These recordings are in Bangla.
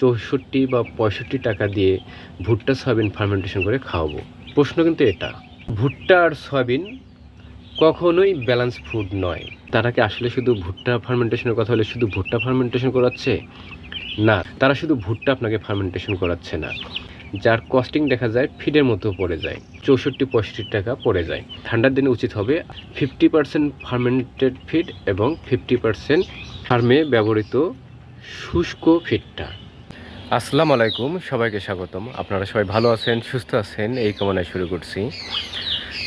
চৌষট্টি বা পঁয়ষট্টি টাকা দিয়ে ভুট্টা সয়াবিন ফার্মেন্টেশন করে খাওয়াবো। প্রশ্ন কিন্তু এটা, ভুট্টা আর সয়াবিন কখনোই ব্যালেন্স ফুড নয়। তারা কি আসলে শুধু ভুট্টা ফার্মেন্টেশনের কথা হলে শুধু ভুট্টা ফার্মেন্টেশন করাচ্ছে? না, তারা শুধু ভুট্টা আপনাকে ফার্মেন্টেশন করাচ্ছে না। যার কস্টিং দেখা যায় ফিডের মতো পড়ে যায়, চৌষট্টি, পঁয়ষট্টি টাকা পড়ে যায়। ঠান্ডার দিনে উচিত হবে ফিফটি পার্সেন্ট ফার্মেন্টেড ফিড এবং ফিফটি পার্সেন্ট ফার্মে ব্যবহৃত শুষ্ক ফিডটা আসসালামু আলাইকুম, সবাইকে স্বাগতম। আপনারা সবাই ভালো আছেন, সুস্থ আছেন, এই কামনায় শুরু করছি।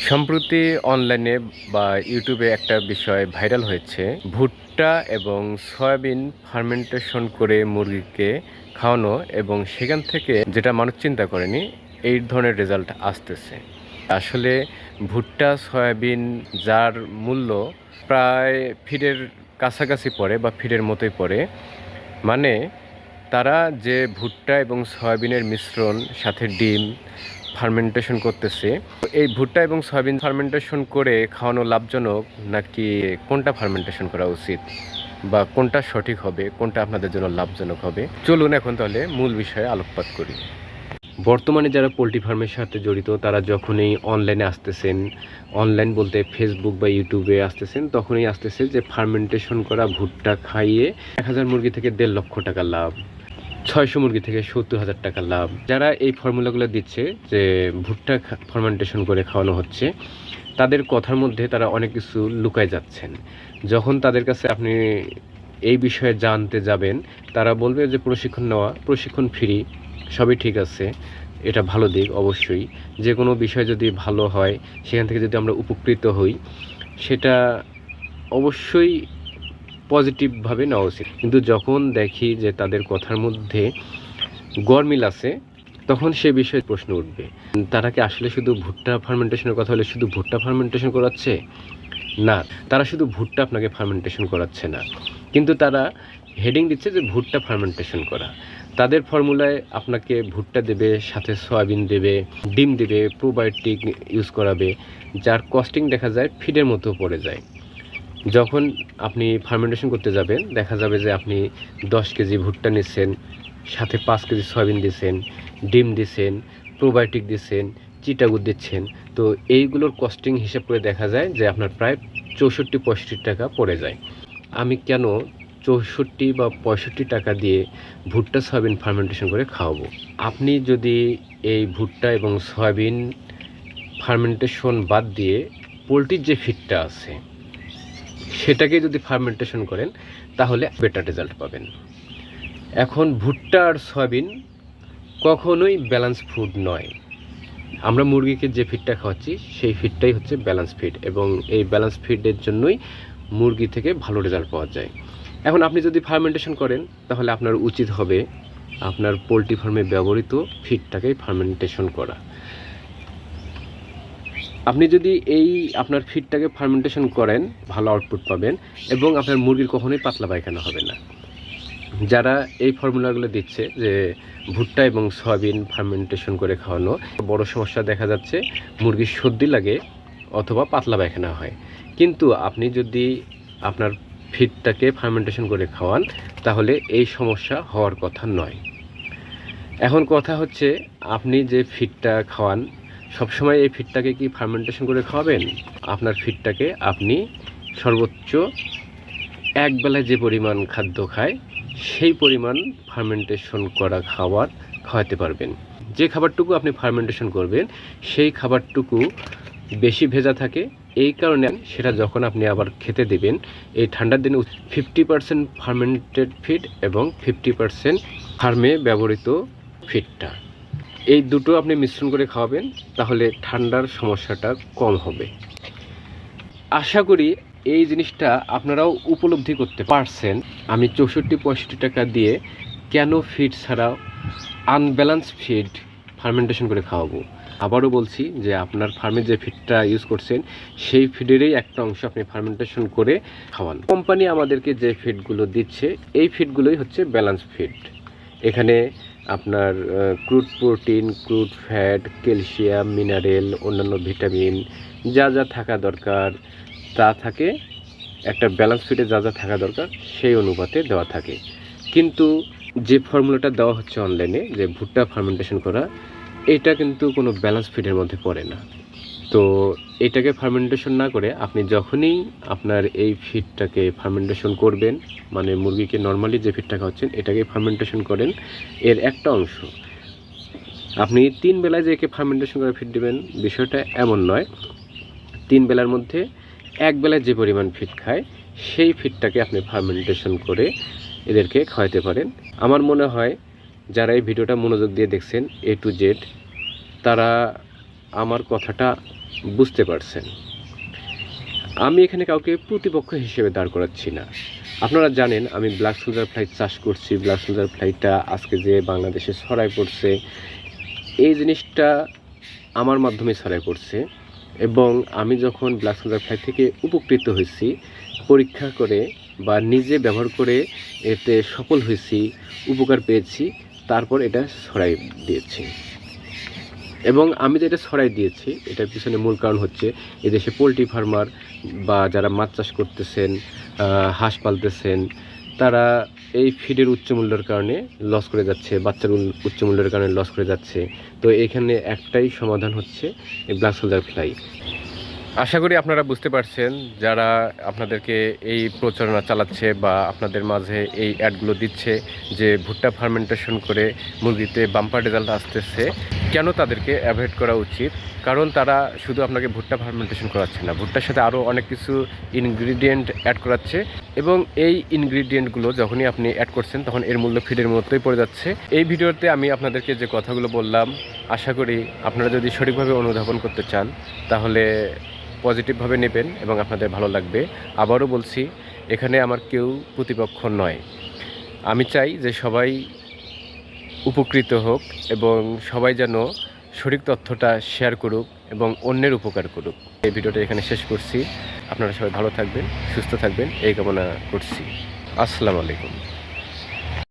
সম্প্রতি অনলাইনে বা ইউটিউবে একটা বিষয় ভাইরাল হয়েছে। ভুট্টা এবং সয়াবিন ফার্মেন্টেশন করে মুরগিকে খাওয়ানো এবং সেখান থেকে যেটা মানুষ চিন্তা করেনি, এই ধরনের রেজাল্ট আসতেছে। আসলে ভুট্টা, সয়াবিন যার মূল্য প্রায় ফিডের কাছাকাছি পড়ে বা ফিডের মতোই পড়ে মানে তারা যে ভুট্টা এবং সয়াবিনের মিশ্রণ, সাথে ডিম ফার্মেন্টেশন করতেছে, এই ভুট্টা এবং সয়াবিন ফার্মেন্টেশন করে খাওয়ানো লাভজনক নাকি কোনটা ফার্মেন্টেশন করা উচিত? বা কোনটা সঠিক হবে? কোনটা আপনাদের জন্য লাভজনক হবে? চলুন এখন তাহলে মূল বিষয়ে আলোকপাত করি। বর্তমানে যারা পোলট্রি ফার্মের সাথে জড়িত, তারা যখনই অনলাইনে আসতেছেন অনলাইন বলতে ফেসবুক বা ইউটিউবে আসতেছেন, তখনই আসতেছে যে ফার্মেন্টেশন করা ভুট্টা খাইয়ে এক হাজার মুরগি থেকে দেড় লক্ষ টাকা লাভ। ছয়শো মুরগি থেকে সত্তর হাজার টাকা লাভ। যারা এই ফর্মুলাগুলো দিচ্ছে যে ভুট্টা ফার্মেন্টেশন করে খাওয়ানো হচ্ছে, তাদের কথার মধ্যে তারা অনেক কিছু লুকায় যাচ্ছেন। যখন তাদের কাছে আপনি এই বিষয়ে জানতে যাবেন, তারা বলবে যে প্রশিক্ষণ নেওয়া, প্রশিক্ষণ ফ্রি, সবই ঠিক আছে, এটা ভালো দিক অবশ্যই। যে কোনো বিষয় যদি ভালো হয়, সেখান থেকে যদি আমরা উপকৃত হই, সেটা অবশ্যই পজিটিভভাবে নেওয়া উচিত কিন্তু যখন দেখি যে তাদের কথার মধ্যে গরমিল আছে, তখন সে বিষয়ে প্রশ্ন উঠবে। তারা কি আসলে শুধু ভুট্টা ফার্মেন্টেশনের কথা হলে শুধু ভুট্টা ফার্মেন্টেশন করাচ্ছে? না, তারা শুধু ভুট্টা আপনাকে ফার্মেন্টেশন করাচ্ছে না। কিন্তু তারা হেডিং দিচ্ছে যে ভুট্টা ফার্মেন্টেশন করা। তাদের ফর্মুলায় আপনাকে ভুট্টা দেবে, সাথে সয়াবিন দেবে, ডিম দেবে প্রোবায়োটিক ইউজ করাবে, যার কস্টিং দেখা যায় ফিডের মতো পড়ে যায়। যখন আপনি ফার্মেন্টেশন করতে যাবেন, দেখা যাবে যে আপনি দশ কেজি ভুট্টা নিচ্ছেন, সাথে পাঁচ কেজি সয়াবিন দিচ্ছেন, ডিম দিচ্ছেন প্রোবায়োটিক দিচ্ছেন চিটাগুড় দিচ্ছেন, তো এইগুলোর কস্টিং হিসাব করে দেখা যায় যে আপনার প্রায় চৌষট্টি পঁয়ষট্টি টাকা পড়ে যায়। আমি কেন চৌষট্টি বা পঁয়ষট্টি টাকা দিয়ে ভুট্টা সয়াবিন ফার্মেন্টেশন করে খাওয়াবো? আপনি যদি এই ভুট্টা এবং সয়াবিন ফার্মেন্টেশন বাদ দিয়ে পোলট্রির যে ফিডটা আছে সেটাকে যদি ফার্মেন্টেশন করেন, তাহলে বেটার রেজাল্ট পাবেন। এখন ভুট্টা আর সয়াবিন কখনোই ব্যালেন্স ফুড নয়। আমরা মুরগিকে যে ফিডটা খাওয়াচ্ছি, সেই ফিডটাই হচ্ছে ব্যালেন্স ফিড এবং এই ব্যালেন্স ফিডের জন্যই মুরগি থেকে ভালো রেজাল্ট পাওয়া যায়। এখন আপনি যদি ফার্মেন্টেশন করেন, তাহলে আপনার উচিত হবে আপনার পোলট্রি ফার্মে ব্যবহৃত ফিডটাকেই ফার্মেন্টেশন করা। আপনি যদি এই আপনার ফিডটাকে ফার্মেন্টেশন করেন, ভালো আউটপুট পাবেন এবং আপনার মুরগির কখনোই পাতলা পায়খানা হবে না। যারা এই ফর্মুলাগুলো দিচ্ছে যে ভুট্টা এবং সয়াবিন ফার্মেন্টেশন করে খাওয়ানো, বড় সমস্যা দেখা যাচ্ছে, মুরগির সর্দি লাগে অথবা পাতলা পায়খানা হয়। কিন্তু আপনি যদি আপনার ফিডটাকে ফার্মেন্টেশন করে খাওয়ান, তাহলে এই সমস্যা হওয়ার কথা নয়। এখন কথা হচ্ছে, আপনি যে ফিডটা খাওয়ান সবসময় এই ফিডটাকে কি ফার্মেন্টেশন করে খাওয়াবেন? আপনার ফিডটাকে আপনি সর্বোচ্চ এক বেলায় যে পরিমাণ খাদ্য খায়, সেই পরিমাণ ফার্মেন্টেশন করা খাবার খাওয়াতে পারবেন। যে খাবারটুকু আপনি ফার্মেন্টেশন করবেন, সেই খাবারটুকু বেশি ভেজা থাকে। এই কারণে সেটা যখন আপনি আবার খেতে দেবেন, এই ঠান্ডার দিনে ফিফটি পার্সেন্ট ফার্মেন্টেড ফিড এবং ফিফটি পার্সেন্ট ফার্মে ব্যবহৃত ফিডটা এই দুটো আপনি মিশ্রণ করে খাওয়াবেন, তাহলে ঠান্ডার সমস্যাটা কম হবে। আশা করি এই জিনিসটা আপনারাও উপলব্ধি করতে পারছেন। আমি চৌষট্টি পঁয়ষট্টি টাকা দিয়ে কেন ফিড ছাড়া আনব্যালেন্স ফিড ফার্মেন্টেশন করে খাওয়াবো? আবারও বলছি যে আপনার ফার্মে যে ফিডটা ইউজ করছেন, সেই ফিডেরই একটা অংশ আপনি ফার্মেন্টেশন করে খাওয়ান। কোম্পানি আমাদেরকে যে ফিডগুলো দিচ্ছে, এই ফিডগুলোই হচ্ছে ব্যালেন্স ফিড এখানে আপনার crude protein crude fat calcium mineral অন্যান্য ভিটামিন যা যা থাকা দরকার, তা থাকে। একটা ব্যালেন্স ফিটে যা যা থাকা দরকার, সেই অনুপাতে দেওয়া থাকে। কিন্তু যে ফর্মুলাটা দেওয়া হচ্ছে অনলাইনে যে ভুট্টা ফার্মেন্টেশন করা, এটা কিন্তু কোনো ব্যালেন্স ফিডের মধ্যে পড়ে না। তো এটাকে ফার্মেন্টেশন না করে আপনি যখনই আপনার এই ফিডটাকে ফার্মেন্টেশন করবেন মানে মুরগিকে নর্মালি যে ফিডটা খাওয়াচ্ছেন, এটাকে ফার্মেন্টেশন করেন, এর একটা অংশ। আপনি তিন বেলায় যে একে ফার্মেন্টেশন করে ফিড দেবেন, বিষয়টা এমন নয়। তিন বেলার মধ্যে এক বেলায় যে পরিমাণ ফিড খায়, সেই ফিডটাকে আপনি ফার্মেন্টেশন করে এদেরকে খাওয়াতে পারেন। আমার মনে হয়, যারা এই ভিডিওটা মনোযোগ দিয়ে দেখছেন এ টু জেড তারা আমার কথাটা বুঝতে পারছেন। আমি এখানে কাউকে প্রতিপক্ষ হিসেবে দাঁড় করাচ্ছি না। আপনারা জানেন, আমি ব্ল্যাক সোলজার ফ্লাইট চাষ করছি। ব্ল্যাক সোলজার ফ্লাইটটা আজকে যে বাংলাদেশে ছড়াই পড়ছে, এই জিনিসটা আমার মাধ্যমে ছড়াই পড়ছে এবং আমি যখন ব্ল্যাক সোলজার ফ্লাইট থেকে উপকৃত হয়েছি, পরীক্ষা করে বা নিজে ব্যবহার করে এতে সফল হয়েছি, উপকার পেয়েছি, তারপর এটা ছড়াই দিয়েছি। এবং আমি যেটা সরাই দিয়েছি, এটার পিছনে মূল কারণ হচ্ছে এদেশে পোলট্রি ফার্মার বা যারা মাছ চাষ করতেছেন হাঁস পালতেছেন, তারা এই ফিডের উচ্চ মূল্যের কারণে লস করে যাচ্ছে, বাচ্চার উচ্চ মূল্যের কারণে লস করে যাচ্ছে। তো এখানে একটাই সমাধান হচ্ছে এই ব্ল্যাক সোলজার ফ্লাই আশা করি আপনারা বুঝতে পারছেন যারা আপনাদেরকে এই প্রচারণা চালাচ্ছে বা আপনাদের মাঝে এই অ্যাডগুলো দিচ্ছে যে ভুট্টা ফার্মেন্টেশন করে মুরগিতে বাম্পার রেজাল্ট আসতেছে, কেন তাদেরকে অ্যাভয়েড করা উচিত? কারণ তারা শুধু আপনাকে ভুট্টা ফার্মেন্টেশন করাচ্ছে না, ভুট্টার সাথে আরও অনেক কিছু ইনগ্রিডিয়েন্ট অ্যাড করাচ্ছে এবং এই ইনগ্রিডিয়েন্টগুলো যখনই আপনি অ্যাড করছেন তখন এর মূল্য ফিডের মতোই পড়ে যাচ্ছে। এই ভিডিওতে আমি আপনাদেরকে যে কথাগুলো বললাম, আশা করি আপনারা যদি সঠিকভাবে অনুধাবন করতে চান, তাহলে পজিটিভভাবে নেবেন এবং আপনাদের ভালো লাগবে। আবারও বলছি, এখানে আমার কেউ প্রতিপক্ষ নয়। আমি চাই যে সবাই উপকৃত হোক এবং সবাই যেন সঠিক তথ্যটা শেয়ার করুক এবং অন্যের উপকার করুক। এই ভিডিওটা এখানে শেষ করছি। আপনারা সবাই ভালো থাকবেন, সুস্থ থাকবেন, এই কামনা করছি। আসসালামু আলাইকুম।